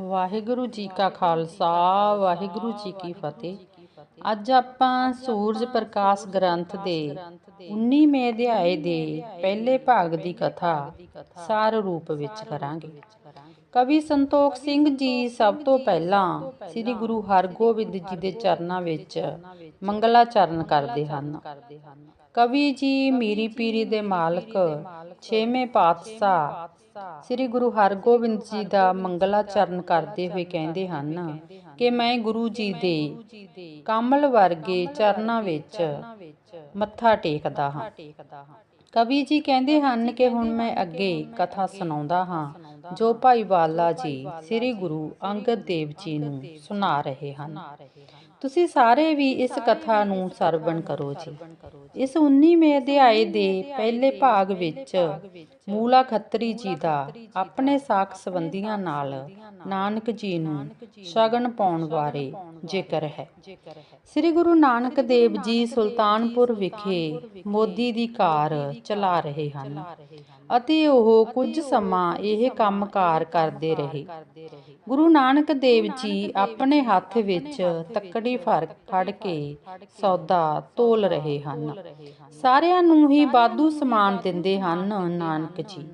ਵਾਹਿਗੁਰੂ ਜੀ ਕਾ ਖਾਲਸਾ, ਵਾਹਿਗੁਰੂ ਜੀ ਕੀ ਫਤਿਹ। ਅੱਜ ਆਪਾਂ ਸੂਰਜ ਪ੍ਰਕਾਸ਼ ਗ੍ਰੰਥ ਦੇ 19ਵੇਂ ਅਧਿਆਏ ਦੇ ਪਹਿਲੇ ਭਾਗ ਦੀ ਕਥਾ ਸਾਰ ਰੂਪ ਵਿੱਚ ਕਰਾਂਗੇ। ਕਵੀ ਸੰਤੋਖ ਸਿੰਘ ਜੀ ਸਭ ਤੋਂ ਪਹਿਲਾਂ ਸ੍ਰੀ ਗੁਰੂ ਹਰਗੋਬਿੰਦ ਜੀ ਦੇ ਚਰਨਾਂ ਵਿੱਚ ਮੰਗਲਾ ਚਰਨ ਕਰਦੇ ਹਨ। ਕਵੀ ਜੀ, ਮੀਰੀ ਪੀਰੀ ਦੇ ਮਾਲਕ, ਛੇਵੇਂ ਪਾਤਸ਼ਾਹ ਸ੍ਰੀ ਗੁਰੂ ਹਰਗੋਬਿੰਦ ਜੀ ਦਾ ਮੰਗਲਾਚਰਨ ਕਰਦੇ ਹੋਏ ਕਹਿੰਦੇ ਹਨ ਕਿ ਮੈਂ ਗੁਰੂ ਜੀ ਦੇ ਕਮਲ ਵਰਗੇ ਚਰਨਾਂ ਵਿੱਚ ਮੱਥਾ ਟੇਕਦਾ ਹਾਂ। ਕਵੀ ਜੀ ਕਹਿੰਦੇ ਹਨ ਕਿ ਹੁਣ ਮੈਂ ਅੱਗੇ ਕਥਾ ਸੁਣਾਉਂਦਾ ਹਾਂ, ਜੋ ਭਾਈ ਵਾਲਾ ਜੀ ਸ੍ਰੀ ਗੁਰੂ ਅੰਗਦ ਦੇਵ ਜੀ ਨੂੰ ਸੁਣਾ ਰਹੇ ਹਨ। ਤੁਸੀਂ ਸਾਰੇ ਵੀ ਇਸ ਕਥਾ ਨੂੰ ਸਰਵਣ ਕਰੋ ਜੀ। ਇਸ 19ਵੇਂ ਅਧਿਆਏ ਦੇ ਪਹਿਲੇ ਭਾਗ ਵਿੱਚ ਮੂਲਾ ਖੱਤਰੀ ਜੀ ਦਾ ਆਪਣੇ ਸਾਖ ਸੰਬੰਧੀਆਂ ਨਾਲ ਨਾਨਕ ਜੀ ਨੂੰ ਸ਼ਗਨ ਪਾਉਣ ਬਾਰੇ ਜ਼ਿਕਰ ਹੈ। ਸ੍ਰੀ ਗੁਰੂ ਨਾਨਕ ਦੇਵ ਜੀ ਸੁਲਤਾਨਪੁਰ ਵਿਖੇ ਮੋਦੀ ਦੀ ਕਾਰ ਚਲਾ ਰਹੇ ਹਨ। ਅਤੇ ਉਹ ਕੁਝ ਸਮਾਂ ਇਹ ਕੰਮਕਾਰ ਕਰਦੇ ਰਹੇ। ਗੁਰੂ ਨਾਨਕ ਦੇਵ ਜੀ ਆਪਣੇ ਹੱਥ ਵਿੱਚ ਤੱਕੜੀ ਫੜ ਫੜ ਕੇ ਸੌਦਾ ਤੋਲ ਰਹੇ ਹਨ। ਸਾਰਿਆਂ ਨੂੰ ਹੀ ਬਾਦੂ ਸਮਾਨ ਦਿੰਦੇ ਹਨ, ਨਾਨਕ ਜੀ।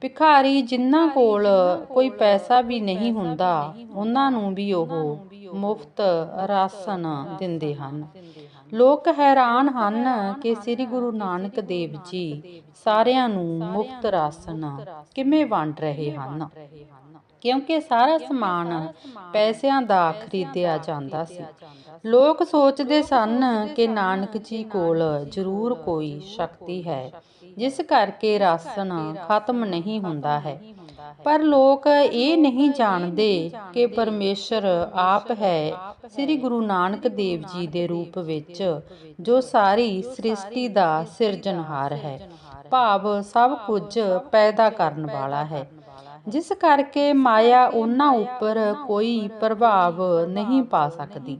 ਭਿਖਾਰੀ ਜਿਨ੍ਹਾਂ ਕੋਲ ਕੋਈ ਪੈਸਾ ਵੀ ਨਹੀਂ ਹੁੰਦਾ, ਉਹਨਾਂ ਨੂੰ ਵੀ ਉਹ ਮੁਫਤ ਰਾਸ਼ਨ ਦਿੰਦੇ ਹਨ। ਲੋਕ ਹੈਰਾਨ ਹਨ ਕਿ ਸ੍ਰੀ ਗੁਰੂ ਨਾਨਕ ਦੇਵ ਜੀ ਸਾਰਿਆਂ ਨੂੰ ਮੁਫਤ ਰਾਸ਼ਨ ਕਿਵੇਂ ਵੰਡ ਰਹੇ ਹਨ। ਕਿਉਂਕਿ ਸਾਰਾ ਸਮਾਨ ਪੈਸਿਆਂ ਦਾ ਖਰੀਦਿਆ ਜਾਂਦਾ ਸੀ। ਲੋਕ ਸੋਚਦੇ ਸਨ ਕਿ ਨਾਨਕ ਜੀ ਕੋਲ ਜ਼ਰੂਰ ਕੋਈ ਸ਼ਕਤੀ ਹੈ ਜਿਸ ਕਰਕੇ ਰਾਸ਼ਨ ਖਤਮ ਨਹੀਂ ਹੁੰਦਾ ਹੈ। ਪਰ ਲੋਕ ਇਹ ਨਹੀਂ ਜਾਣਦੇ ਕਿ ਪਰਮੇਸ਼ਰ ਆਪ ਹੈ। ਸ੍ਰੀ ਗੁਰੂ ਨਾਨਕ ਦੇਵ ਜੀ ਦੇ ਰੂਪ ਵਿੱਚ ਜੋ ਸਾਰੀ ਸ੍ਰਿਸ਼ਟੀ ਦਾ ਸਿਰਜਣਹਾਰ ਹੈ। ਭਾਵ ਸਭ ਕੁਝ ਪੈਦਾ ਕਰਨ ਵਾਲਾ ਹੈ। ਜਿਸ ਕਰਕੇ ਮਾਇਆ ਉਹਨਾਂ ਉੱਪਰ ਕੋਈ ਪ੍ਰਭਾਵ ਨਹੀਂ ਪਾ ਸਕਦੀ।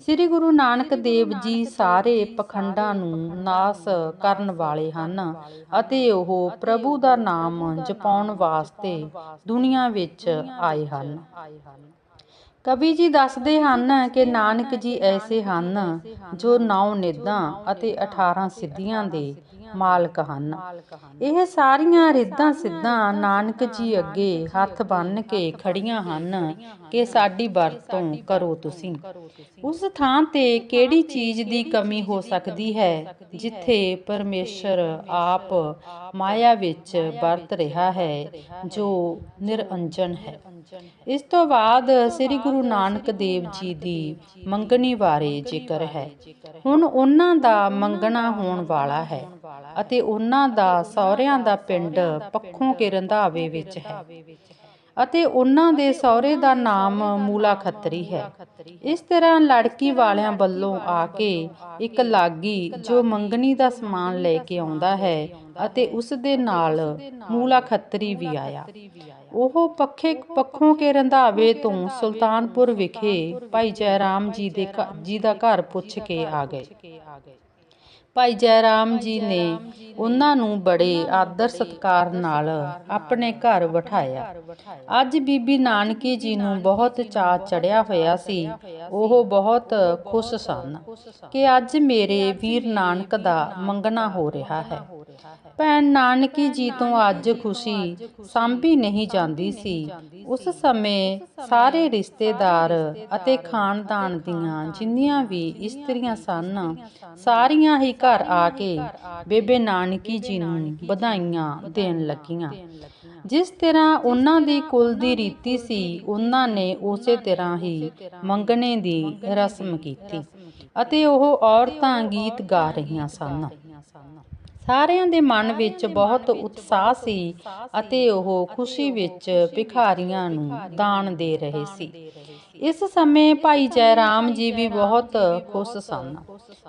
ਸ੍ਰੀ ਗੁਰੂ ਨਾਨਕ ਦੇਵ ਜੀ ਸਾਰੇ ਪਖੰਡਾਂ ਨੂੰ ਨਾਸ ਕਰਨ ਵਾਲੇ ਹਨ ਅਤੇ ਉਹ ਪ੍ਰਭੂ ਦਾ ਨਾਮ ਜਪਾਉਣ ਵਾਸਤੇ ਦੁਨੀਆ ਵਿੱਚ ਆਏ ਹਨ। ਕਵੀ ਜੀ ਦੱਸਦੇ ਹਨ ਕਿ ਨਾਨਕ ਜੀ ਐਸੇ ਹਨ ਜੋ ਨੌ ਨਿਦਾਂ ਅਤੇ 18 ਸਿੱਧੀਆਂ ਦੇ ਮਾਲਕ ਹਨ। ਇਹ ਸਾਰੀਆਂ ਰਿੱਧਾਂ ਸਿੱਧਾਂ ਨਾਨਕ ਜੀ ਅੱਗੇ ਹੱਥ ਬੰਨ ਕੇ ਖੜੀਆਂ ਹਨ ਕਿ ਸਾਡੀ ਵਰਤੋਂ ਕਰੋ ਤੁਸੀਂ। ਉਸ ਥਾਂ ਤੇ ਕਿਹੜੀ ਚੀਜ਼ ਦੀ ਕਮੀ ਹੋ ਸਕਦੀ ਹੈ ਜਿੱਥੇ ਪਰਮੇਸ਼ਰ ਆਪ ਮਾਇਆ ਵਿੱਚ ਵਰਤ ਰਿਹਾ ਹੈ ਜੋ ਨਿਰਅੰਜਨ ਹੈ। ਇਸ ਤੋਂ ਬਾਅਦ ਸ੍ਰੀ ਗੁਰੂ ਨਾਨਕ ਦੇਵ ਜੀ ਦੀ ਮੰਗਣੀ ਬਾਰੇ ਜ਼ਿਕਰ ਹੈ। ਹੁਣ ਉਹਨਾਂ ਦਾ ਮੰਗਣਾ ਹੋਣ ਵਾਲਾ ਹੈ। ਅਤੇ ਉਹਨਾਂ ਦਾ, ਸਹੁਰਿਆਂ ਦਾ ਪਿੰਡ ਪੱਖੋਂ ਕੇ ਰੰਧਾਵੇ ਵਿੱਚ ਹੈ। ਅਤੇ ਉਹਨਾਂ ਦੇ ਸਹੁਰੇ ਦਾ ਨਾਮ ਮੂਲਾ ਖੱਤਰੀ ਹੈ। ਇਸ ਤਰ੍ਹਾਂ ਲੜਕੀ ਵਾਲਿਆਂ ਵੱਲੋਂ ਆ ਕੇ ਇੱਕ ਲਾਗੀ ਜੋ ਮੰਗਣੀ ਦਾ ਸਮਾਨ ਲੈ ਕੇ ਆਉਂਦਾ ਹੈ ਅਤੇ ਉਸ ਦੇ ਨਾਲ ਮੂਲਾ ਖੱਤਰੀ ਵੀ ਆਇਆ। ਉਹ ਪੱਖੇ, ਪੱਖੋਂ ਕੇ ਰੰਧਾਵੇ ਤੋਂ ਸੁਲਤਾਨਪੁਰ ਵਿਖੇ ਭਾਈ ਜੈਰਾਮ ਜੀ ਦੇ ਜੀ ਦਾ ਘਰ ਪੁੱਛ ਕੇ ਆ ਗਏ। ਭਾਈ ਜੈਰਾਮ ਜੀ ਨੇ ਉਹਨਾਂ ਨੂੰ ਬੜੇ ਆਦਰ ਸਤਕਾਰ ਨਾਲ ਆਪਣੇ ਘਰ ਬਿਠਾਇਆ। ਅੱਜ ਬੀਬੀ ਨਾਨਕੀ ਜੀ ਨੂੰ ਬਹੁਤ ਚਾਅ ਚੜਿਆ ਹੋਇਆ ਸੀ। ਉਹ ਬਹੁਤ ਖੁਸ਼ ਸਨ ਕਿ ਅੱਜ ਮੇਰੇ ਵੀਰ ਨਾਨਕ ਦਾ ਮੰਗਣਾ ਹੋ ਰਿਹਾ ਹੈ ਭੈਣ ਨਾਨਕੀ ਜੀ ਤੋਂ ਅੱਜ ਖੁਸ਼ੀ ਸਾਂਭੀ ਨਹੀਂ ਜਾਂਦੀ ਸੀ। ਉਸ ਸਮੇਂ ਸਾਰੇ ਰਿਸ਼ਤੇਦਾਰ ਅਤੇ ਖਾਨਦਾਨ ਦੀਆਂ ਜਿੰਨੀਆਂ ਵੀ ਇਸਤਰੀਆਂ ਸਨ, ਸਾਰੀਆਂ ਹੀ ਘਰ ਆ ਕੇ ਬੇਬੇ ਨਾਨਕੀ ਜੀ ਨੂੰ ਵਧਾਈਆਂ ਦੇਣ ਲੱਗੀਆਂ। ਜਿਸ ਤਰ੍ਹਾਂ ਉਹਨਾਂ ਦੀ ਕੁਲ ਦੀ ਰੀਤੀ ਸੀ, ਉਹਨਾਂ ਨੇ ਉਸੇ ਤਰ੍ਹਾਂ ਹੀ ਮੰਗਣੇ ਦੀ ਰਸਮ ਕੀਤੀ ਅਤੇ ਉਹ ਔਰਤਾਂ ਗੀਤ ਗਾ ਰਹੀਆਂ ਸਨ। ਸਾਰਿਆਂ ਦੇ ਮਨ ਵਿੱਚ ਬਹੁਤ ਉਤਸ਼ਾਹ ਸੀ ਅਤੇ ਉਹ ਖੁਸ਼ੀ ਵਿੱਚ ਭਿਖਾਰੀਆਂ ਨੂੰ ਦਾਨ ਦੇ ਰਹੇ ਸੀ। ਇਸ ਸਮੇਂ ਭਾਈ ਜੈਰਾਮ ਜੀ ਵੀ ਬਹੁਤ ਖੁਸ਼ ਸਨ।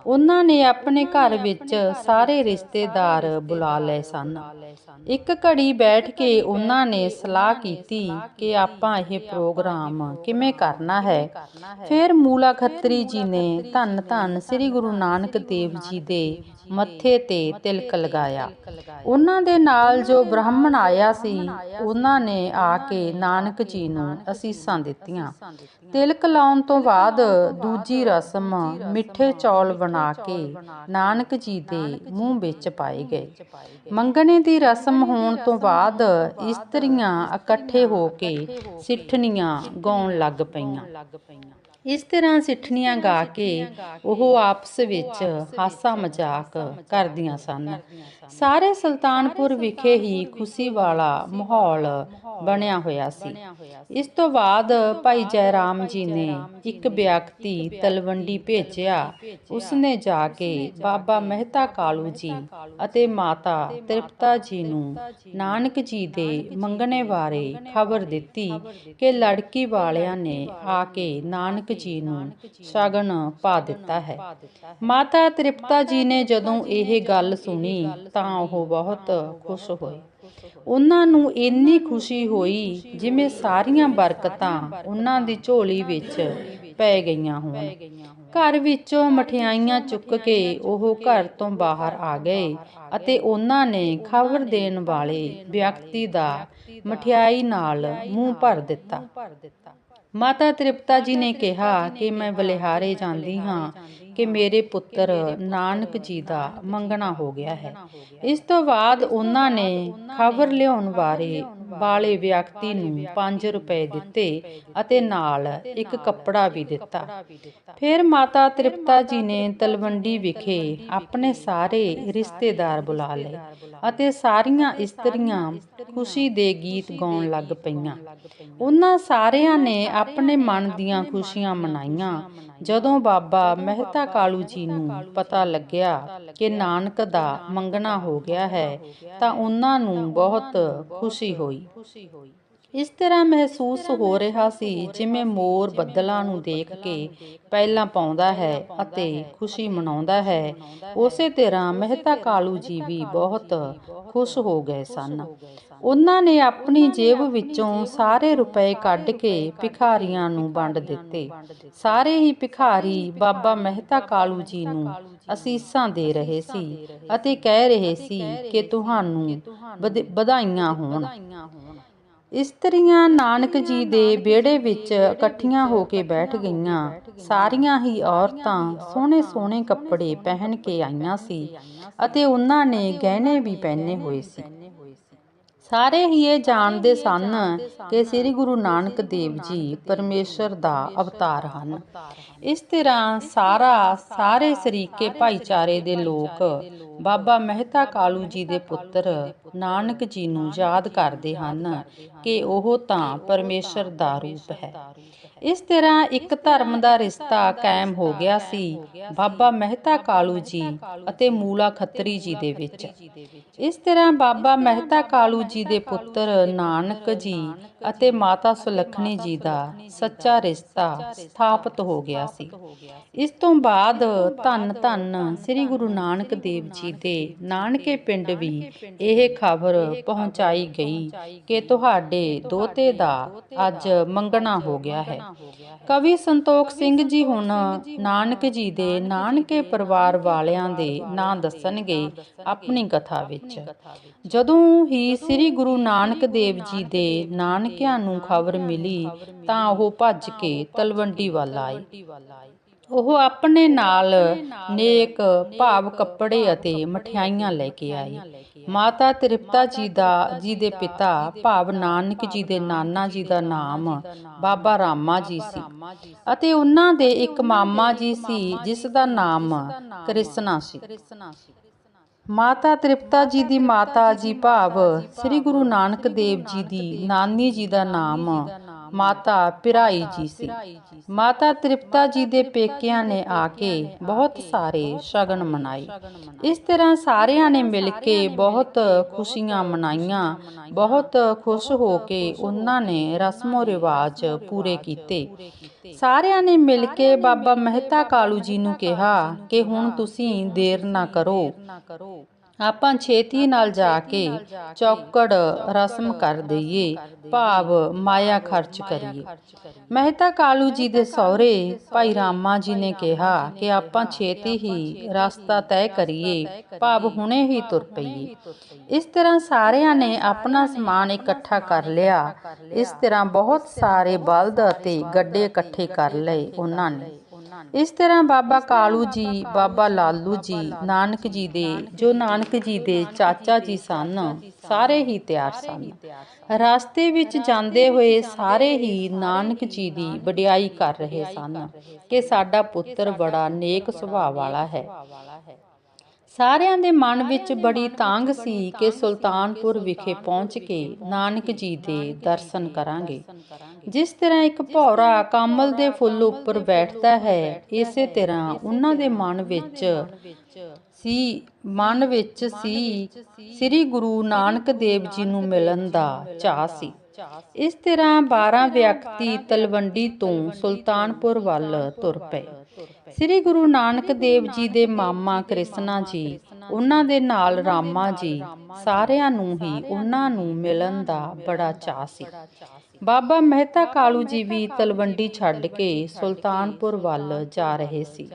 ਉਹਨਾਂ ਨੇ ਆਪਣੇ ਘਰ ਵਿੱਚ ਸਾਰੇ ਰਿਸ਼ਤੇਦਾਰ ਬੁਲਾ ਲਏ ਸਨ। ਇੱਕ ਘੜੀ ਬੈਠ ਕੇ ਉਹਨਾਂ ਨੇ ਸਲਾਹ ਕੀਤੀ ਕਿ ਆਪਾਂ ਇਹ ਪ੍ਰੋਗਰਾਮ ਕਿਵੇਂ ਕਰਨਾ ਹੈ। ਫਿਰ ਮੂਲਾ ਖੱਤਰੀ ਜੀ ਨੇ ਧੰਨ ਧੰਨ ਸ੍ਰੀ ਗੁਰੂ ਨਾਨਕ ਦੇਵ ਜੀ ਦੇ ਮੱਥੇ ਤੇ ਤਿਲਕ ਲਗਾਇਆ। ਉਹਨਾਂ ਦੇ ਨਾਲ ਜੋ ਬ੍ਰਾਹਮਣ ਆਇਆ ਸੀ, ਉਹਨਾਂ ਨੇ ਆ ਕੇ ਨਾਨਕ ਜੀ ਨੂੰ ਅਸੀਸਾਂ ਦਿੱਤੀਆਂ। ਤਿਲਕ ਲਾਉਣ ਤੋਂ ਬਾਅਦ ਦੂਜੀ ਰਸਮ ਮਿੱਠੇ ਚੌਲ ਬਣਾ ਕੇ ਨਾਨਕ ਜੀ ਦੇ ਮੂੰਹ ਵਿੱਚ ਪਾਏ ਗਏ। ਮੰਗਣੇ ਦੀ ਰਸਮ ਹੋਣ ਤੋਂ ਬਾਅਦ ਇਸਤਰੀਆਂ ਇਕੱਠੇ ਹੋ ਕੇ ਸਿੱਠਣੀਆਂ ਗਾਉਣ ਲੱਗ ਪਈਆਂ। ਇਸ ਤਰ੍ਹਾਂ ਸਿੱਠਣੀਆਂ ਗਾ ਕੇ ਉਹ ਆਪਸ ਵਿੱਚ ਹਾਸਾ ਮਜ਼ਾਕ ਕਰਦੀਆਂ ਸਨ। ਸਾਰੇ ਸੁਲਤਾਨਪੁਰ ਵਿਖੇ ਹੀ ਖੁਸ਼ੀ ਵਾਲਾ ਮਾਹੌਲ ਬਣਿਆ ਹੋਇਆ ਸੀ। ਇਸ ਤੋਂ ਬਾਅਦ ਭਾਈ ਜੈ ਜੀ ਨੇ ਇੱਕ ਵਿਅਕਤੀ ਤਲਵੰਡੀ ਭੇਜਿਆ। ਉਸਨੇ ਜਾ ਕੇ ਬਾਬਾ ਮਹਿਤਾ ਕਾਲੂ ਜੀ ਅਤੇ ਮਾਤਾ ਤ੍ਰਿਪਤਾ ਜੀ ਨੂੰ ਨਾਨਕ ਜੀ ਦੇ ਮੰਗਣੇ ਬਾਰੇ ਖਬਰ ਦਿੱਤੀ ਕਿ ਲੜਕੀ ਵਾਲਿਆਂ ਨੇ ਆ ਕੇ ਨਾਨਕ ਜੀ ਨੂੰ ਸ਼ਗਨ ਪਾ ਦਿੱਤਾ ਹੈ। ਮਾਤਾ ਤ੍ਰਿਪਤਾ ਜੀ ਨੇ ਜਦੋਂ ਇਹ ਗੱਲ ਸੁਣੀ ਤਾਂ ਉਹ ਬਹੁਤ ਖੁਸ਼ ਹੋਏ ਉਹਨਾਂ ਨੂੰ ਇੰਨੀ ਖੁਸ਼ੀ ਹੋਈ ਜਿਵੇਂ ਸਾਰੀਆਂ ਬਰਕਤਾਂ ਉਹਨਾਂ ਦੀ ਝੋਲੀ ਵਿੱਚ ਪੈ ਗਈਆਂ ਹੋਣ। ਘਰ ਵਿੱਚੋਂ ਮਠਿਆਈਆਂ ਚੁੱਕ ਕੇ ਉਹ ਘਰ ਤੋਂ ਬਾਹਰ ਆ ਗਏ ਅਤੇ ਉਹਨਾਂ ਨੇ ਖਬਰ ਦੇਣ ਵਾਲੇ ਵਿਅਕਤੀ ਦਾ ਮਠਿਆਈ ਨਾਲ ਮੂੰਹ ਭਰ ਦਿੱਤਾ। ਮਾਤਾ ਤ੍ਰਿਪਤਾ ਜੀ ਨੇ ਕਿਹਾ ਕਿ ਮੈਂ ਬਲਿਹਾਰੇ ਜਾਂਦੀ ਹਾਂ। ਕਿ ਮੇਰੇ ਪੁੱਤਰ ਨਾਨਕ ਜੀ ਦਾ ਮੰਗਣਾ ਹੋ ਗਿਆ ਹੈ। ਇਸ ਤੋਂ ਬਾਅਦ ਉਹਨਾਂ ਨੇ ਖਬਰ ਲਿਆਉਣ ਬਾਰੇ ਵਾਲੇ ਵਿਅਕਤੀ ਨੂੰ 5 ਰੁਪਏ ਦਿੱਤੇ ਅਤੇ ਨਾਲ ਇੱਕ ਕੱਪੜਾ ਵੀ ਦਿੱਤਾ। ਫਿਰ ਮਾਤਾ ਤ੍ਰਿਪਤਾ ਜੀ ਨੇ ਤਲਵੰਡੀ ਵਿਖੇ ਆਪਣੇ ਸਾਰੇ ਰਿਸ਼ਤੇਦਾਰ ਬੁਲਾ ਲਏ ਅਤੇ ਸਾਰੀਆਂ ਇਸਤਰੀਆਂ ਖੁਸ਼ੀ ਦੇ ਗੀਤ ਗਾਉਣ ਲੱਗ ਪਈਆਂ। ਉਹਨਾਂ ਸਾਰਿਆਂ ਨੇ ਆਪਣੇ ਮਨ ਦੀਆਂ ਖੁਸ਼ੀਆਂ ਮਨਾਈਆਂ। ਜਦੋਂ ਬਾਬਾ ਮਹਿਤਾ ਕਾਲੂ ਜੀ ਨੂੰ ਪਤਾ ਲੱਗਿਆ ਕਿ ਨਾਨਕ ਦਾ ਮੰਗਣਾ ਹੋ ਗਿਆ ਹੈ ਤਾਂ ਉਹਨਾਂ ਨੂੰ ਬਹੁਤ ਖੁਸ਼ੀ ਹੋਈ। ਇਸ ਤਰ੍ਹਾਂ ਮਹਿਸੂਸ ਹੋ ਰਿਹਾ ਸੀ ਜਿਵੇਂ ਮੋਰ ਬੱਦਲਾਂ ਨੂੰ ਦੇਖ ਕੇ ਪਹਿਲਾਂ ਪਾਉਂਦਾ ਹੈ ਅਤੇ ਖੁਸ਼ੀ ਮਨਾਉਂਦਾ ਹੈ। ਉਸੇ ਤਰ੍ਹਾਂ ਮਹਿਤਾ ਕਾਲੂ ਜੀ ਵੀ ਬਹੁਤ ਖੁਸ਼ ਹੋ ਗਏ ਸਨ। ਉਹਨਾਂ ਨੇ ਆਪਣੀ ਜੇਬ ਵਿੱਚੋਂ ਸਾਰੇ ਰੁਪਏ ਕੱਢ ਕੇ ਭਿਖਾਰੀਆਂ ਨੂੰ ਵੰਡ ਦਿੱਤੇ। ਸਾਰੇ ਹੀ ਭਿਖਾਰੀ ਬਾਬਾ ਮਹਿਤਾ ਕਾਲੂ ਜੀ ਨੂੰ ਅਸੀਸਾਂ ਦੇ ਰਹੇ ਸੀ ਅਤੇ ਕਹਿ ਰਹੇ ਸੀ ਕਿ ਤੁਹਾਨੂੰ ਵਧਾਈਆਂ ਹੋਣ। ਇਸਤਰੀਆਂ ਨਾਨਕ ਜੀ ਦੇ ਵਿਹੜੇ ਵਿੱਚ ਇਕੱਠੀਆਂ ਹੋ ਕੇ ਬੈਠ ਗਈਆਂ। ਸਾਰੀਆਂ ਹੀ ਔਰਤਾਂ ਸੋਹਣੇ ਸੋਹਣੇ ਕੱਪੜੇ ਪਹਿਨ ਕੇ ਆਈਆਂ ਸੀ ਅਤੇ ਉਹਨਾਂ ਨੇ ਗਹਿਣੇ ਵੀ ਪਹਿਨੇ ਹੋਏ ਸੀ। ਸਾਰੇ ਹੀ ਇਹ ਜਾਣਦੇ ਸਨ ਕਿ ਸ੍ਰੀ ਗੁਰੂ ਨਾਨਕ ਦੇਵ ਜੀ ਪਰਮੇਸ਼ਰ ਦਾ ਅਵਤਾਰ ਹਨ। ਇਸ ਤਰ੍ਹਾਂ ਸਾਰਾ ਸਾਰੇ ਸਰੀਕੇ ਭਾਈਚਾਰੇ ਦੇ ਲੋਕ ਬਾਬਾ ਮਹਿਤਾ ਕਾਲੂ ਜੀ ਦੇ ਪੁੱਤਰ ਨਾਨਕ ਜੀ ਨੂੰ ਯਾਦ ਕਰਦੇ ਹਨ ਕਿ ਉਹ ਤਾਂ ਪਰਮੇਸ਼ਰ ਦਾ ਰੂਪ ਹੈ। ਇਸ ਤਰ੍ਹਾਂ ਇੱਕ ਧਰਮ ਦਾ ਰਿਸ਼ਤਾ ਕਾਇਮ ਹੋ ਗਿਆ ਸੀ। ਬਾਬਾ ਮਹਿਤਾ ਕਾਲੂ ਜੀ ਅਤੇ ਮੂਲਾ ਖੱਤਰੀ ਜੀ ਦੇ ਵਿੱਚ। ਇਸ ਤਰ੍ਹਾਂ ਬਾਬਾ ਮਹਿਤਾ ਕਾਲੂ ਜੀ ਦੇ ਪੁੱਤਰ ਨਾਨਕ ਜੀ ਅਤੇ ਮਾਤਾ ਸੁਲੱਖਣੀ ਜੀ ਦਾ ਸੱਚਾ ਰਿਸ਼ਤਾ ਸਥਾਪਿਤ ਹੋ ਗਿਆ ਸੀ। ਇਸ ਤੋਂ ਬਾਅਦ ਧੰਨ ਧੰਨ ਸ੍ਰੀ ਗੁਰੂ ਨਾਨਕ ਦੇਵ ਜੀ ਦੇ ਨਾਨਕੇ ਪਿੰਡ ਵੀ ਇਹ ਖਬਰ ਪਹੁੰਚਾਈ ਗਈ ਕਿ ਤੁਹਾਡੇ ਦੋਤੇ ਦਾ ਅੱਜ ਮੰਗਣਾ ਹੋ ਗਿਆ ਹੈ। ਕਵੀ ਸੰਤੋਖ ਸਿੰਘ ਜੀ ਹੁਣ ਨਾਨਕ ਜੀ ਦੇ ਨਾਨਕੇ ਪਰਿਵਾਰ ਵਾਲਿਆਂ ਦੇ ਨਾਂ ਦੱਸਣਗੇ ਆਪਣੀ ਕਥਾ ਵਿੱਚ। ਜਦੋਂ ਹੀ ਸ੍ਰੀ ਗੁਰੂ ਨਾਨਕ ਦੇਵ ਜੀ ਦੇ ਨਾਨਕਿਆਂ ਨੂੰ ਖਬਰ ਮਿਲੀ ਤਾਂ ਉਹ ਭੱਜ ਕੇ ਤਲਵੰਡੀ ਵੱਲ ਆਏ। ਉਹ ਆਪਣੇ ਨਾਲ ਨੇਕ ਭਾਵ ਕੱਪੜੇ ਅਤੇ ਮਠਿਆਈਆਂ ਲੈ ਕੇ ਆਏ। ਮਾਤਾ ਤ੍ਰਿਪਤਾ ਜੀ ਦਾ, ਜੀ ਦੇ ਪਿਤਾ ਭਾਵ ਨਾਨਕ ਜੀ ਦੇ ਨਾਨਾ ਜੀ ਦਾ ਨਾਮ ਬਾਬਾ ਰਾਮਾ ਜੀ ਸੀ ਅਤੇ ਉਹਨਾਂ ਦੇ ਇੱਕ ਮਾਮਾ ਜੀ ਸੀ, ਜਿਸ ਦਾ ਨਾਮ ਕ੍ਰਿਸ਼ਨਾ ਸੀ। ਮਾਤਾ ਤ੍ਰਿਪਤਾ ਜੀ ਦੀ ਮਾਤਾ ਜੀ ਭਾਵ ਸ੍ਰੀ ਗੁਰੂ ਨਾਨਕ ਦੇਵ ਜੀ ਦੀ ਨਾਨੀ ਜੀ ਦਾ ਨਾਮ। ਮਾਤਾ ਪਿਰਾਈ ਜੀ ਸੀ। ਮਾਤਾ ਤ੍ਰਿਪਤਾ ਜੀ ਦੇ ਪੇਕਿਆਂ ਨੇ ਆ ਕੇ ਬਹੁਤ ਸਾਰੇ ਸ਼ਗਨ ਮਨਾਏ। ਇਸ ਤਰ੍ਹਾਂ ਸਾਰਿਆਂ ਨੇ ਮਿਲ ਕੇ ਬਹੁਤ ਖੁਸ਼ੀਆਂ ਮਨਾਈਆਂ, ਬਹੁਤ ਖੁਸ਼ ਹੋ ਕੇ ਉਹਨਾਂ ਨੇ ਰਸਮੋ ਰਿਵਾਜ ਪੂਰੇ ਕੀਤੇ। ਸਾਰਿਆਂ ਨੇ ਮਿਲ ਕੇ ਬਾਬਾ ਮਹਿਤਾ ਕਾਲੂ ਜੀ ਨੂੰ ਕਿਹਾ ਕਿ ਹੁਣ ਤੁਸੀਂ ਦੇਰ ਨਾ ਕਰੋ। ਆਪਾਂ ਛੇਤੀ ਨਾਲ ਜਾ ਕੇ ਚੌਕੜ ਰਸਮ ਕਰ ਦਈਏ ਭਾਵ ਮਾਇਆ ਖਰਚ ਕਰੀਏ। ਮਹਿਤਾ ਕਾਲੂ ਜੀ ਦੇ ਸਹੁਰੇ ਭਾਈ ਰਾਮਾ ਜੀ ਨੇ ਕਿਹਾ ਕਿ ਆਪਾਂ ਛੇਤੀ ਹੀ ਰਸਤਾ ਤੈਅ ਕਰੀਏ ਭਾਵ ਹੁਣੇ ਹੀ ਤੁਰ ਪਈਏ। ਇਸ ਤਰ੍ਹਾਂ ਸਾਰਿਆਂ ਨੇ ਆਪਣਾ ਸਮਾਨ ਇਕੱਠਾ ਕਰ ਲਿਆ। ਇਸ ਤਰ੍ਹਾਂ ਬਹੁਤ ਸਾਰੇ ਬਲਦ ਅਤੇ ਗੱਡੇ ਇਕੱਠੇ ਕਰ ਲਏ ਉਹਨਾਂ ਨੇ। ਇਸ ਤਰ੍ਹਾਂ ਬਾਬਾ ਕਾਲੂ ਜੀ, ਬਾਬਾ ਲਾਲੂ ਜੀ, ਨਾਨਕ ਜੀ ਦੇ, ਜੋ ਨਾਨਕ ਜੀ ਦੇ ਚਾਚਾ ਜੀ ਸਨ, ਸਾਰੇ ਹੀ ਤਿਆਰ ਸਨ। ਰਸਤੇ ਵਿੱਚ ਜਾਂਦੇ ਹੋਏ ਸਾਰੇ ਹੀ ਨਾਨਕ ਜੀ ਦੀ ਵਡਿਆਈ ਕਰ ਰਹੇ ਸਨ ਕਿ ਸਾਡਾ ਪੁੱਤਰ ਬੜਾ ਨੇਕ ਸੁਭਾਅ ਵਾਲਾ ਹੈ। ਸਾਰਿਆਂ ਦੇ ਮਨ ਵਿੱਚ ਬੜੀ ਤਾਂਗ ਸੀ ਕਿ ਸੁਲਤਾਨਪੁਰ ਵਿਖੇ ਪਹੁੰਚ ਕੇ ਨਾਨਕ ਜੀ ਦੇ ਦਰਸ਼ਨ ਕਰਾਂਗੇ। ਜਿਸ ਤਰ੍ਹਾਂ ਇੱਕ ਭੌਰਾ ਕਮਲ ਦੇ ਫੁੱਲ ਉੱਪਰ ਬੈਠਦਾ ਹੈ ਇਸੇ ਤਰ੍ਹਾਂ ਉਹਨਾਂ ਦੇ ਮਨ ਵਿੱਚ ਸੀ ਮਨ ਵਿੱਚ ਸੀ ਸ੍ਰੀ ਗੁਰੂ ਨਾਨਕ ਦੇਵ ਜੀ ਨੂੰ ਮਿਲਣ ਦਾ ਚਾਹ ਸੀ। ਇਸ ਤਰ੍ਹਾਂ 12 ਵਿਅਕਤੀ ਤਲਵੰਡੀ ਤੋਂ ਸੁਲਤਾਨਪੁਰ ਵੱਲ ਤੁਰ ਪਏ। ਸ੍ਰੀ ਗੁਰੂ ਨਾਨਕ ਦੇਵ ਜੀ ਦੇ ਮਾਮਾ ਕ੍ਰਿਸ਼ਨਾ ਜੀ ਉਹਨਾਂ ਦੇ ਨਾਲ ਰਾਮਾ ਜੀ ਸਾਰਿਆਂ ਨੂੰ ਹੀ ਉਹਨਾਂ ਨੂੰ ਮਿਲਣ ਦਾ ਬੜਾ ਚਾਹ ਸੀ। ਬਾਬਾ ਮਹਿਤਾ ਕਾਲੂ ਜੀ ਵੀ ਤਲਵੰਡੀ ਛੱਡ ਕੇ ਸੁਲਤਾਨਪੁਰ ਵੱਲ ਜਾ ਰਹੇ ਸੀ।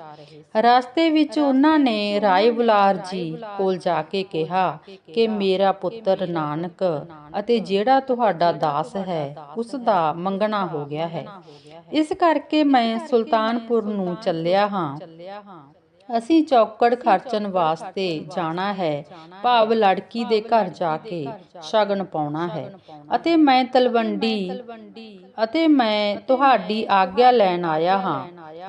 ਰਸਤੇ ਵਿੱਚ ਉਹਨਾਂ ਨੇ ਰਾਏ ਬੁਲਾਰ ਜੀ ਕੋਲ ਜਾ ਕੇ ਕਿਹਾ ਕਿ ਮੇਰਾ ਪੁੱਤਰ ਨਾਨਕ ਅਤੇ ਜਿਹੜਾ ਤੁਹਾਡਾ ਦਾਸ ਹੈ ਉਸ ਦਾ ਮੰਗਣਾ ਹੋ ਗਿਆ ਹੈ ਇਸ ਕਰਕੇ ਮੈਂ ਸੁਲਤਾਨਪੁਰ ਨੂੰ ਚੱਲਿਆ ਹਾਂ। ਅਸੀਂ ਚੌਕੜ ਖਰਚਣ ਵਾਸਤੇ ਜਾਣਾ ਹੈ। ਭਾਵ ਲੜਕੀ ਦੇ ਘਰ ਜਾ ਕੇ ਸ਼ਗਨ ਪਾਉਣਾ ਹੈ। ਅਤੇ ਮੈਂ ਤਲਵੰਡੀ ਅਤੇ ਮੈਂ ਤੁਹਾਡੀ ਆਗਿਆ ਲੈਣ ਆਇਆ ਹਾਂ।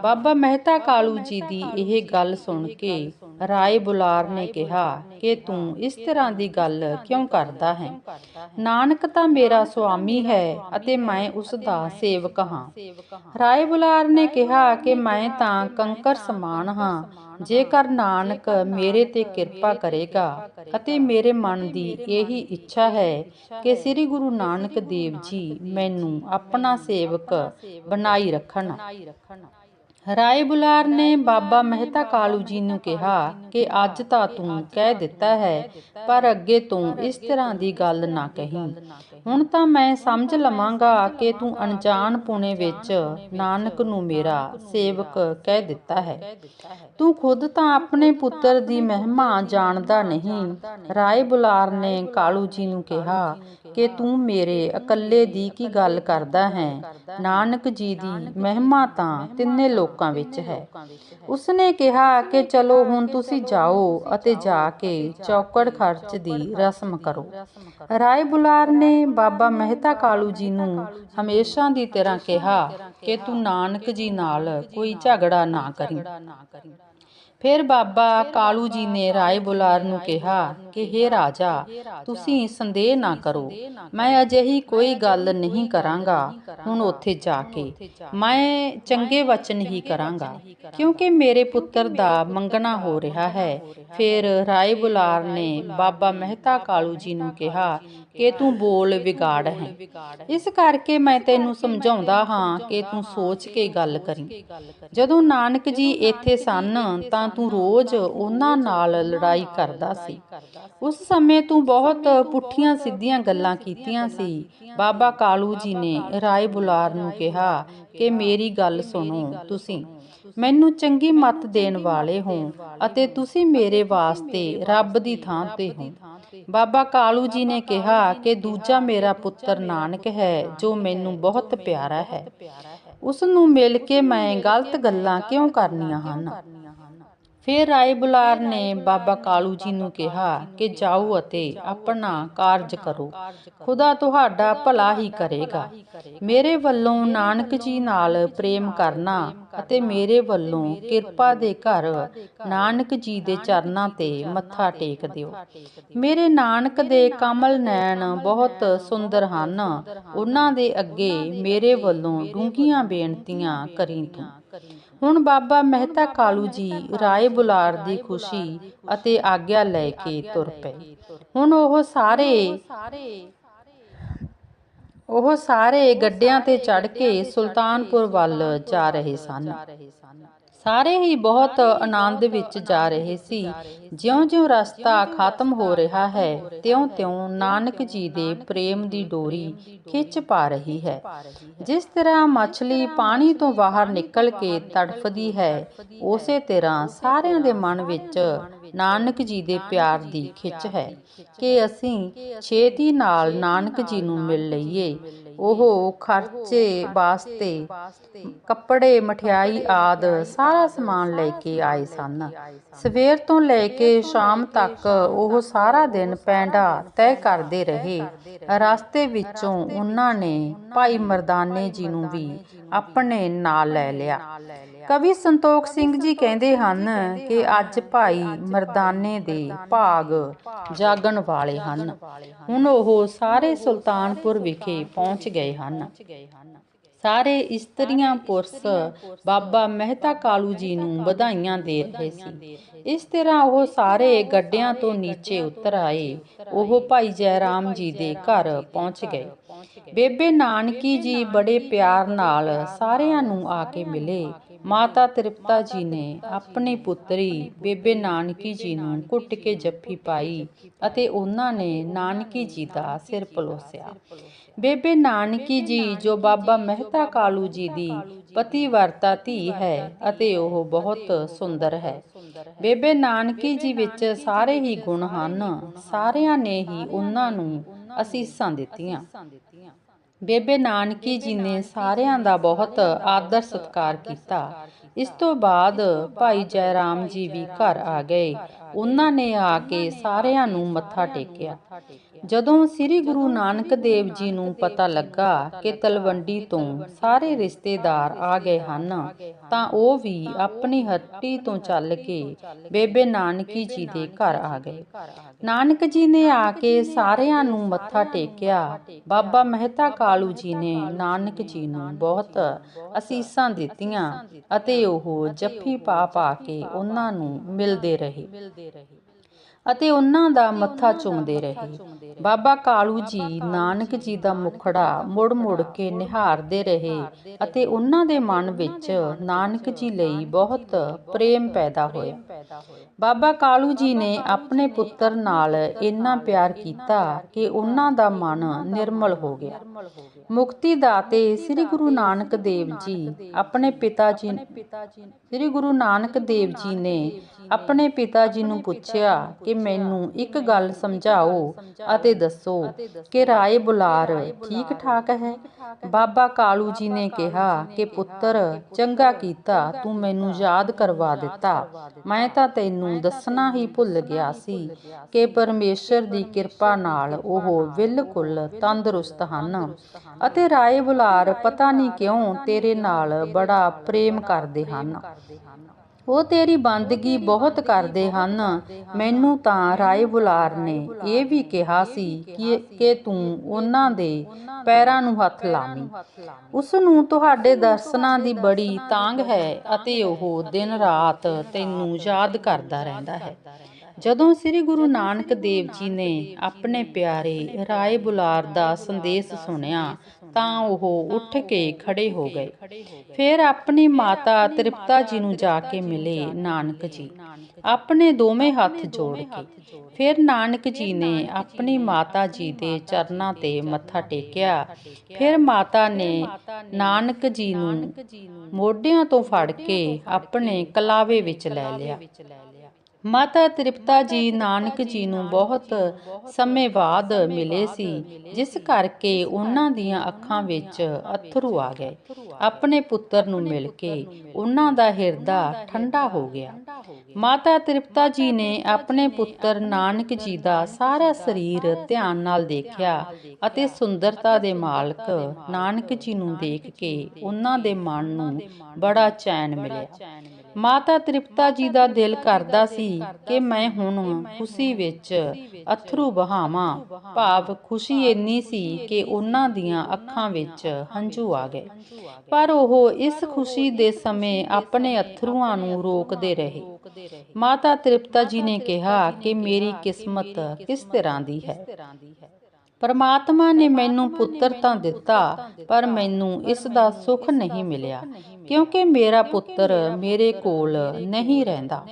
ਬਾਬਾ ਮਹਿਤਾ ਕਾਲੂ ਜੀ ਦੀ ਇਹ ਗੱਲ ਸੁਣ ਕੇ ਰਾਏ ਬੁਲਾਰ ਨੇ ਕਿਹਾ ਕਿ ਤੂੰ ਇਸ ਤਰ੍ਹਾਂ ਦੀ ਗੱਲ ਕਿਉਂ ਕਰਦਾ ਹੈ? ਨਾਨਕ ਤਾਂ ਮੇਰਾ ਸੁਆਮੀ ਹੈ ਅਤੇ ਮੈਂ ਉਸ ਦਾ ਸੇਵਕ ਹਾਂ। ਰਾਏ ਬੁਲਾਰ ਨੇ ਕਿਹਾ ਕਿ ਮੈਂ ਤਾਂ ਕੰਕਰ ਸਮਾਨ ਹਾਂ। ਜੇਕਰ ਨਾਨਕ ਮੇਰੇ ਤੇ ਕਿਰਪਾ ਕਰੇਗਾ ਅਤੇ ਮੇਰੇ ਮਨ ਦੀ ਇਹੀ ਇੱਛਾ ਹੈ ਕਿ ਸ੍ਰੀ ਗੁਰੂ ਨਾਨਕ ਦੇਵ ਜੀ ਮੈਨੂੰ ਆਪਣਾ ਸੇਵਕ ਬਣਾਈ ਰੱਖਣ। ਰਾਏ ਬੁਲਾਰ ਨੇ ਬਾਬਾ ਮਹਿਤਾ ਕਾਲੂ ਜੀ ਨੂੰ ਕਿਹਾ ਕਿ ਅੱਜ ਤਾਂ ਤੂੰ ਕਹਿ ਦਿੱਤਾ ਹੈ, ਪਰ ਅੱਗੇ ਤੋਂ ਇਸ ਤਰ੍ਹਾਂ ਦੀ ਗੱਲ ਨਾ ਕਹੀਂ। ਹੁਣ ਤਾਂ ਮੈਂ ਸਮਝ ਲਵਾਂਗਾ ਕਿ ਤੂੰ ਅਣਜਾਣ ਪੁਣੇ ਵਿੱਚ ਨਾਨਕ ਨੂੰ ਮੇਰਾ ਸੇਵਕ ਕਹਿ ਦਿੱਤਾ ਹੈ। ਤੂੰ ਖੁਦ ਤਾਂ ਆਪਣੇ ਪੁੱਤਰ ਦੀ ਮਹਿਮਾ ਜਾਣਦਾ ਨਹੀਂ, ਰਾਏ ਬੁਲਾਰ ਨੇ ਕਾਲੂ ਜੀ ਨੂੰ ਕਿਹਾ ਕਿ ਤੂੰ ਮੇਰੇ ਇਕੱਲੇ ਦੀ ਕੀ ਗੱਲ ਕਰਦਾ ਹੈ? ਨਾਨਕ ਜੀ ਦੀ ਮਹਿਮਾ ਤਾਂ ਤਿੰਨੇ ਲੋਕਾਂ ਵਿੱਚ ਹੈ। ਉਸਨੇ ਕਿਹਾ ਕਿ ਚਲੋ ਹੁਣ ਤੁਸੀਂ ਜਾਓ ਅਤੇ ਜਾ ਕੇ ਚੌਕੜ ਖਰਚ ਦੀ ਰਸਮ ਕਰੋ। ਰਾਏ ਬੁਲਾਰ ਨੇ ਬਾਬਾ ਮਹਿਤਾ ਕਾਲੂ ਜੀ ਨੂੰ ਹਮੇਸ਼ਾ ਦੀ ਤਰ੍ਹਾਂ ਕਿਹਾ ਕਿ ਤੂੰ ਨਾਨਕ ਜੀ ਨਾਲ ਕੋਈ ਝਗੜਾ ਨਾ ਕਰੀ। ਫਿਰ ਬਾਬਾ ਕਾਲੂ ਜੀ ਨੇ ਰਾਏ ਬੁਲਾਰ ਨੂੰ ਕਿਹਾ ਕਿ हे ਰਾਜਾ ਤੁਸੀਂ ਸੰਦੇਹ ਨਾ ਕਰੋ। ਮੈਂ ਅਜਿਹੀ ਕੋਈ ਗੱਲ ਨਹੀਂ ਕਰਾਂਗਾ। ਹੁਣ ਉੱਥੇ ਜਾ ਕੇ। ਮੈਂ ਚੰਗੇ ਵਚਨ ਹੀ ਕਰਾਂਗਾ। ਕਿਉਂਕਿ ਮੇਰੇ ਪੁੱਤਰ ਦਾ ਮੰਗਣਾ ਹੋ ਰਿਹਾ ਹੈ। ਫਿਰ ਰਾਏ ਬੁਲਾਰ ਨੇ ਬਾਬਾ ਮਹਿਤਾ ਕਾਲੂ ਜੀ ਨੂੰ ਕਿਹਾ ਕਿ ਤੂੰ ਬੋਲ ਵਿਗਾੜ ਹੈ। ਇਸ ਕਰਕੇ ਮੈਂ ਤੈਨੂੰ ਸਮਝਾਉਂਦਾ ਹਾਂ ਕਿ ਤੂੰ ਸੋਚ ਕੇ ਗੱਲ ਕਰੀ। ਜਦੋਂ ਨਾਨਕ ਜੀ ਇੱਥੇ ਸਨ, ਤਾਂ ਤੂੰ ਰੋਜ਼ ਉਹਨਾਂ ਨਾਲ ਲੜਾਈ ਕਰਦਾ ਸੀ। ਉਸ ਸਮੇਂ ਤੂੰ ਬਹੁਤ ਪੁੱਠੀਆਂ ਸਿੱਧੀਆਂ ਗੱਲਾਂ ਕੀਤੀਆਂ ਸੀ। ਬਾਬਾ ਕਾਲੂ ਜੀ ਨੇ ਰਾਏ ਬੁਲਾਰ ਨੂੰ ਕਿਹਾ ਕਿ ਮੇਰੀ ਗੱਲ ਸੁਣੋ ਤੁਸੀਂ। ਮੈਨੂੰ ਚੰਗੀ ਮੱਤ ਦੇਣ ਵਾਲੇ ਹੋ ਅਤੇ ਤੁਸੀਂ ਮੇਰੇ ਵਾਸਤੇ ਰੱਬ ਦੀ ਥਾਂ ਤੇ ਹੋ। ਬਾਬਾ ਕਾਲੂ ਜੀ ਨੇ ਕਿਹਾ ਕਿ ਦੂਜਾ ਮੇਰਾ ਪੁੱਤਰ ਨਾਨਕ ਹੈ, ਜੋ ਮੈਨੂੰ ਬਹੁਤ ਪਿਆਰਾ ਹੈ। ਉਸ ਨੂੰ ਮਿਲ ਕੇ ਮੈਂ ਗਲਤ ਗੱਲਾਂ ਕਿਉਂ ਕਰਨੀਆਂ ਹਨ? ਫਿਰ ਰਾਏ ਬੁਲਾਰ ਨੇ ਬਾਬਾ ਕਾਲੂ ਜੀ ਨੂੰ ਕਿਹਾ ਕਿ ਜਾਓ ਅਤੇ ਆਪਣਾ ਕਾਰਜ ਕਰੋ। ਖੁਦਾ ਤੁਹਾਡਾ ਭਲਾ ਹੀ ਕਰੇਗਾ। ਮੇਰੇ ਵੱਲੋਂ ਨਾਨਕ ਜੀ ਨਾਲ ਪ੍ਰੇਮ ਕਰਨਾ ਅਤੇ ਮੇਰੇ ਵੱਲੋਂ ਕਿਰਪਾ ਦੇ ਘਰ ਨਾਨਕ ਜੀ ਦੇ ਚਰਨਾਂ ਤੇ ਮੱਥਾ ਟੇਕ ਦਿਓ। ਮੇਰੇ ਨਾਨਕ ਦੇ ਕਮਲ ਨੈਣ ਬਹੁਤ ਸੁੰਦਰ ਹਨ। ਉਹਨਾਂ ਦੇ ਅੱਗੇ ਮੇਰੇ ਵੱਲੋਂ ਡੂੰਘੀਆਂ ਬੇਨਤੀਆਂ ਕਰੀ ਤੂੰ। ਹੁਣ ਬਾਬਾ ਮਹਿਤਾ ਕਾਲੂ ਜੀ ਰਾਏ ਬੁਲਾਰ ਦੀ ਖੁਸ਼ੀ ਅਤੇ ਆਗਿਆ ਲੈ ਕੇ ਤੁਰ ਪਏ। ਹੁਣ ਉਹ ਸਾਰੇ ਉਹ ਸਾਰੇ ਗੱਡਿਆਂ ਤੇ ਚੜ ਕੇ ਸੁਲਤਾਨਪੁਰ ਵੱਲ ਜਾ ਰਹੇ ਸਨ। ਸਾਰੇ ਹੀ ਬਹੁਤ ਆਨੰਦ ਵਿੱਚ ਜਾ ਰਹੇ ਸੀ। ਜਿਉਂ-ਜਿਉਂ ਰਸਤਾ ਖਤਮ ਹੋ ਰਿਹਾ ਹੈ ਤਿਉਂ-ਤਿਉਂ ਨਾਨਕ ਜੀ ਦੇ ਪ੍ਰੇਮ ਦੀ ਡੋਰੀ ਖਿੱਚ ਪਾ ਰਹੀ ਹੈ। ਜਿਸ ਤਰ੍ਹਾਂ ਮੱਛਲੀ ਪਾਣੀ ਤੋਂ ਬਾਹਰ ਨਿਕਲ ਕੇ ਤੜਫਦੀ ਹੈ। ਉਸੇ ਤਰ੍ਹਾਂ ਸਾਰਿਆਂ ਦੇ ਮਨ ਵਿੱਚ ਨਾਨਕ ਜੀ ਦੇ ਪਿਆਰ ਦੀ ਖਿੱਚ ਹੈ ਕਿ ਅਸੀਂ ਛੇਤੀ ਨਾਲ ਨਾਨਕ ਜੀ ਨੂੰ ਮਿਲ ਲਈਏ। ਉਹ ਖਰਚੇ ਵਾਸਤੇ, ਕੱਪੜੇ, ਮਠਿਆਈ ਆਦ ਸਾਰਾ ਸਮਾਨ ਲੈ ਕੇ ਆਏ ਸਨ। ਸਵੇਰ ਤੋਂ ਲੈ ਕੇ ਸ਼ਾਮ ਤੱਕ ਉਹ ਸਾਰਾ ਦਿਨ ਪੈਂਡਾ ਤੈਅ ਕਰਦੇ ਰਹੇ। ਰਸਤੇ ਵਿੱਚੋਂ ਉਹਨਾਂ ਨੇ ਭਾਈ ਮਰਦਾਨੇ ਜੀ ਨੂੰ ਵੀ ਆਪਣੇ ਨਾਲ ਲੈ ਲਿਆ। ਕਵੀ ਸੰਤੋਖ ਸਿੰਘ ਜੀ ਕਹਿੰਦੇ ਹਨ ਕਿ ਅੱਜ ਭਾਈ ਮਰਦਾਨੇ ਦੇ ਭਾਗ ਜਾਗਣ ਵਾਲੇ ਹਨ। ਹੁਣ ਉਹ ਸਾਰੇ ਸੁਲਤਾਨਪੁਰ ਵਿਖੇ ਪਹੁੰਚ ਗਏ ਹਨ। ਸਾਰੇ ਇਸਤਰੀਆਂ ਪੁਰਸ਼ ਬਾਬਾ ਮਹਿਤਾ ਕਾਲੂ ਜੀ ਨੂੰ ਵਧਾਈਆਂ ਦੇ ਰਹੇ ਸੀ। ਇਸ ਤਰ੍ਹਾਂ ਉਹ ਸਾਰੇ ਗੱਡਿਆਂ ਤੋਂ ਨੀਚੇ ਉਤਰ ਆਏ। ਉਹ ਭਾਈ ਜੈ ਰਾਮ ਜੀ ਦੇ ਘਰ ਪਹੁੰਚ ਗਏ। ਬੇਬੇ ਨਾਨਕੀ ਜੀ ਬੜੇ ਪਿਆਰ ਨਾਲ ਸਾਰਿਆਂ ਨੂੰ ਆ ਕੇ ਮਿਲੇ। ਮਾਤਾ ਤ੍ਰਿਪਤਾ ਜੀ ਨੇ ਆਪਣੀ ਪੁੱਤਰੀ ਬੇਬੇ ਨਾਨਕੀ ਜੀ ਨੂੰ ਕੁੱਟ ਕੇ ਜੱਫੀ ਪਾਈ ਅਤੇ ਉਹਨਾਂ ਨੇ ਨਾਨਕੀ ਜੀ ਦਾ ਸਿਰ ਪਲੋਸਿਆ। ਬੇਬੇ ਨਾਨਕੀ ਜੀ, ਜੋ ਬਾਬਾ ਮਹਿਤਾ ਕਾਲੂ ਜੀ ਦੀ ਪਤੀਵਰਤਾ ਧੀ ਹੈ ਅਤੇ ਉਹ ਬਹੁਤ ਸੁੰਦਰ ਹੈ। ਬੇਬੇ ਨਾਨਕੀ ਜੀ ਵਿੱਚ ਸਾਰੇ ਹੀ ਗੁਣ ਹਨ, ਸਾਰਿਆਂ ਨੇ ਹੀ ਉਹਨਾਂ ਨੂੰ ਅਸੀਸਾਂ ਦਿੱਤੀਆਂ। ਬੇਬੇ ਨਾਨਕੀ ਜੀ ਨੇ ਸਾਰਿਆਂ ਦਾ ਬਹੁਤ ਆਦਰ ਸਤਿਕਾਰ ਕੀਤਾ। ਇਸ ਤੋਂ ਬਾਅਦ ਭਾਈ ਜੈ ਰਾਮ ਜੀ ਵੀ ਘਰ ਆ ਗਏ। ਉਹਨਾਂ ਨੇ ਆ ਕੇ ਸਾਰਿਆਂ ਨੂੰ ਮੱਥਾ ਟੇਕਿਆ। ਜਦੋਂ ਸ੍ਰੀ ਗੁਰੂ ਨਾਨਕ ਦੇਵ ਜੀ ਨੂੰ ਪਤਾ ਲੱਗਾ ਕਿ ਤਲਵੰਡੀ ਤੋਂ ਸਾਰੇ ਰਿਸ਼ਤੇਦਾਰ ਆ ਗਏ ਹਨ, ਤਾਂ ਉਹ ਵੀ ਆਪਣੀ ਹੱਟੀ ਤੋਂ ਚੱਲ ਕੇ ਬੇਬੇ ਨਾਨਕੀ ਜੀ ਦੇ ਘਰ ਆ ਗਏ। ਨਾਨਕ ਜੀ ਨੇ ਆ ਕੇ ਸਾਰਿਆਂ ਨੂੰ ਮੱਥਾ ਟੇਕਿਆ। ਬਾਬਾ ਮਹਿਤਾ ਕਾਲੂ ਜੀ ਨੇ ਨਾਨਕ ਜੀ ਨੂੰ ਬਹੁਤ ਅਸੀਸਾਂ ਦਿੱਤੀਆਂ ਅਤੇ ਉਹ ਜੱਫੀ ਪਾ ਪਾ ਕੇ ਉਹਨਾਂ ਨੂੰ ਮਿਲਦੇ ਰਹੇ। ਅਤੇ ਉਹਨਾਂ ਦਾ ਮੱਥਾ ਚੁੰਮਦੇ ਰਹੇ। ਬਾਬਾ ਕਾਲੂ ਜੀ ਨਾਨਕ ਜੀ ਦਾ ਮੁਖੜਾ ਮੁੜ-ਮੁੜ ਕੇ ਨਿਹਾਰਦੇ ਰਹੇ ਅਤੇ ਉਹਨਾਂ ਦੇ ਮਨ ਵਿੱਚ ਨਾਨਕ ਜੀ ਲਈ ਬਹੁਤ ਪ੍ਰੇਮ ਪੈਦਾ ਹੋਇਆ। ਬਾਬਾ ਕਾਲੂ ਜੀ ਨੇ ਆਪਣੇ ਪੁੱਤਰ ਨਾਲ ਇੰਨਾ ਪਿਆਰ ਕੀਤਾ ਕਿ ਉਹਨਾਂ ਦਾ ਮਨ ਨਿਰਮਲ ਹੋ ਗਿਆ। ਮੁਕਤੀ ਦਾਤੇ ਸ੍ਰੀ ਗੁਰੂ ਨਾਨਕ ਦੇਵ ਜੀ ਆਪਣੇ ਪਿਤਾ ਜੀ ਸ੍ਰੀ ਗੁਰੂ ਨਾਨਕ ਦੇਵ ਜੀ ਨੇ ਆਪਣੇ ਪਿਤਾ ਜੀ ਨੂੰ ਪੁੱਛਿਆ ਕਿ ਮੈਨੂੰ ਇੱਕ ਗੱਲ ਸਮਝਾਓ ਅਤੇ ਦੱਸੋ ਕਿ ਰਾਏ ਬੁਲਾਰ ਠੀਕ ਠਾਕ ਹੈ? ਬਾਬਾ ਕਾਲੂ ਜੀ ਨੇ ਕਿਹਾ ਕਿ ਪੁੱਤਰ, ਚੰਗਾ ਕੀਤਾ, ਤੂੰ ਮੈਨੂੰ ਯਾਦ ਕਰਵਾ ਦਿੱਤਾ। ਮੈਂ ਤਾਂ ਤੈਨੂੰ ਦੱਸਣਾ ਹੀ ਭੁੱਲ ਗਿਆ ਸੀ ਕਿ ਪਰਮੇਸ਼ਰ ਦੀ ਕਿਰਪਾ ਨਾਲ ਉਹ ਬਿਲਕੁਲ ਤੰਦਰੁਸਤ ਹਨ। ਅਤੇ ਰਾਏ ਬੁਲਾਰ ਪਤਾ ਨਹੀਂ ਕਿਉਂ ਤੇਰੇ ਨਾਲ ਬੜਾ ਪ੍ਰੇਮ ਕਰਦੇ ਹਨ। ਉਹ ਤੇਰੀ ਬੰਦਗੀ ਬਹੁਤ ਕਰਦੇ ਹਨ। ਮੈਨੂੰ ਤਾਂ ਰਾਏ ਬੁਲਾਰ ਨੇ ਇਹ ਵੀ ਕਿਹਾ ਸੀ ਕਿ ਤੂੰ ਉਹਨਾਂ ਦੇ ਪੈਰਾਂ ਨੂੰ ਹੱਥ ਲਾਵੀਂ। ਉਸ ਨੂੰ ਤੁਹਾਡੇ ਦਰਸ਼ਨਾਂ ਦੀ ਬੜੀ ਤਾਂਗ ਹੈ ਅਤੇ ਉਹ ਦਿਨ ਰਾਤ ਤੈਨੂੰ ਯਾਦ ਕਰਦਾ ਰਹਿੰਦਾ ਹੈ। ਜਦੋਂ ਸ੍ਰੀ ਗੁਰੂ ਨਾਨਕ ਦੇਵ ਜੀ ਨੇ ਆਪਣੇ ਪਿਆਰੇ ਰਾਏ ਬੁਲਾਰ ਦਾ ਸੰਦੇਸ਼ ਸੁਣਿਆ ਤਾਂ ਉਹ ਉੱਠ ਕੇ ਖੜੇ ਹੋ ਗਏ। ਫਿਰ ਆਪਣੀ ਮਾਤਾ ਤ੍ਰਿਪਤਾ ਜੀ ਨੂੰ ਜਾ ਕੇ ਮਿਲੇ ਨਾਨਕ ਜੀ। ਆਪਣੇ ਦੋਵੇਂ ਹੱਥ ਜੋੜ ਕੇ। ਫਿਰ ਨਾਨਕ ਜੀ ਨੇ ਆਪਣੀ ਮਾਤਾ ਜੀ ਦੇ ਚਰਨਾਂ ਤੇ ਮੱਥਾ ਟੇਕਿਆ। ਫਿਰ ਮਾਤਾ ਨੇ ਨਾਨਕ ਜੀ ਨੂੰ ਮੋਢਿਆਂ ਤੋਂ ਫੜ ਕੇ ਆਪਣੇ ਕਲਾਵੇ ਵਿੱਚ ਲੈ ਲਿਆ। ਮਾਤਾ ਤ੍ਰਿਪਤਾ ਜੀ ਨਾਨਕ ਜੀ ਨੂੰ ਬਹੁਤ ਸਮੇਂ ਬਾਅਦ ਮਿਲੇ ਸੀ, ਜਿਸ ਕਰਕੇ ਉਹਨਾਂ ਦੀਆਂ ਅੱਖਾਂ ਵਿੱਚ ਅਥਰੂ ਆ ਗਏ। ਆਪਣੇ ਪੁੱਤਰ ਨੂੰ ਮਿਲ ਕੇ ਉਹਨਾਂ ਦਾ ਹਿਰਦਾ ਠੰਡਾ ਹੋ ਗਿਆ। ਮਾਤਾ ਤ੍ਰਿਪਤਾ ਜੀ ਨੇ ਆਪਣੇ ਪੁੱਤਰ ਨਾਨਕ ਜੀ ਦਾ ਸਾਰਾ ਸਰੀਰ ਧਿਆਨ ਨਾਲ ਦੇਖਿਆ ਅਤੇ ਸੁੰਦਰਤਾ ਦੇ ਮਾਲਕ ਨਾਨਕ ਜੀ ਨੂੰ ਦੇਖ ਕੇ ਉਹਨਾਂ ਦੇ ਮਨ ਨੂੰ ਬੜਾ ਚੈਨ ਮਿਲਿਆ। ਮਾਤਾ ਤ੍ਰਿਪਤਾ ਜੀ ਦਾ ਦਿਲ ਕਰਦਾ ਸੀ ਕਿ ਮੈਂ ਹੁਣ ਖੁਸ਼ੀ ਵਿੱਚ ਅਥਰੂ ਬਹਾਵਾਂ ਭਾਵ ਖੁਸ਼ੀ ਇੰਨੀ ਸੀ ਕਿ ਉਹਨਾਂ ਦੀਆਂ ਅੱਖਾਂ ਵਿੱਚ ਹੰਝੂ ਆ ਗਏ। ਪਰ ਉਹ ਇਸ ਖੁਸ਼ੀ ਦੇ ਸਮੇਂ ਆਪਣੇ ਅਥਰੂਆਂ ਨੂੰ ਰੋਕਦੇ ਰਹੇ। ਮਾਤਾ ਤ੍ਰਿਪਤਾ ਜੀ ਨੇ ਕਿਹਾ ਕਿ ਮੇਰੀ ਕਿਸਮਤ ਕਿਸ ਤਰ੍ਹਾਂ ਦੀ ਹੈ? ਪਰਮਾਤਮਾ ਨੇ ਮੈਨੂੰ ਪੁੱਤਰ ਤਾਂ ਦਿੱਤਾ, ਪਰ ਮੈਨੂੰ ਇਸ ਦਾ ਸੁੱਖ ਨਹੀਂ ਮਿਲਿਆ। ਕਿਉਂਕਿ ਮੇਰਾ ਪੁੱਤਰ ਮੇਰੇ ਕੋਲ ਨਹੀਂ ਰਹਿੰਦਾ।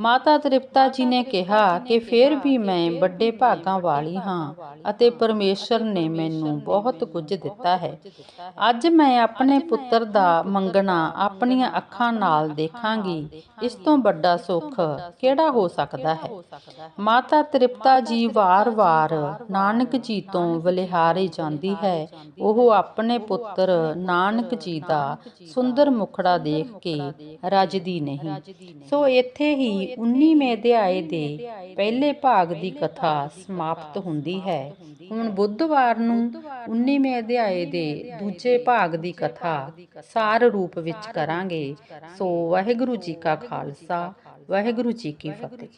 ਮਾਤਾ ਤ੍ਰਿਪਤਾ ਜੀ ਨੇ ਕਿਹਾ ਕਿ ਫਿਰ ਵੀ ਮੈਂ ਵੱਡੇ ਭਾਗਾਂ ਵਾਲੀ ਹਾਂ ਅਤੇ ਪਰਮੇਸ਼ਰ ਨੇ ਮੈਨੂੰ ਬਹੁਤ ਕੁਝ ਦਿੱਤਾ ਹੈ। ਅੱਜ ਮੈਂ ਆਪਣੇ ਪੁੱਤਰ ਦਾ ਮੰਗਣਾ ਆਪਣੀਆਂ ਅੱਖਾਂ ਨਾਲ ਦੇਖਾਂਗੀ। ਇਸ ਤੋਂ ਵੱਡਾ ਸੁੱਖ ਕਿਹੜਾ ਹੋ ਸਕਦਾ ਹੈ? ਮਾਤਾ ਤ੍ਰਿਪਤਾ ਜੀ ਵਾਰ-ਵਾਰ ਨਾਨਕ ਜੀ ਤੋਂ ਬਲਿਹਾਰੇ ਜਾਂਦੀ ਹੈ। ਉਹ ਆਪਣੇ ਪੁੱਤਰ ਨਾਨਕ ਜੀ ਦਾ ਸੁੰਦਰ ਮੁਖੜਾ ਦੇਖ ਕੇ ਰਜਦੀ ਨਹੀਂ। ਸੋ ਇੱਥੇ ਹੀ 19ਵੇਂ ਅਧਿਆਏ ਦੇ ਪਹਿਲੇ ਭਾਗ ਦੀ ਕਥਾ ਸਮਾਪਤ ਹੁੰਦੀ ਹੈ। ਹੁਣ ਬੁੱਧਵਾਰ ਨੂੰ 19ਵੇਂ ਅਧਿਆਏ ਦੇ ਦੂਜੇ ਭਾਗ ਦੀ ਕਥਾ ਸਾਰ ਰੂਪ ਵਿੱਚ ਕਰਾਂਗੇ। ਸੋ ਵਾਹਿਗੁਰੂ ਜੀ ਕਾ ਖਾਲਸਾ, ਵਾਹਿਗੁਰੂ ਜੀ ਕੀ ਫਤਿਹ।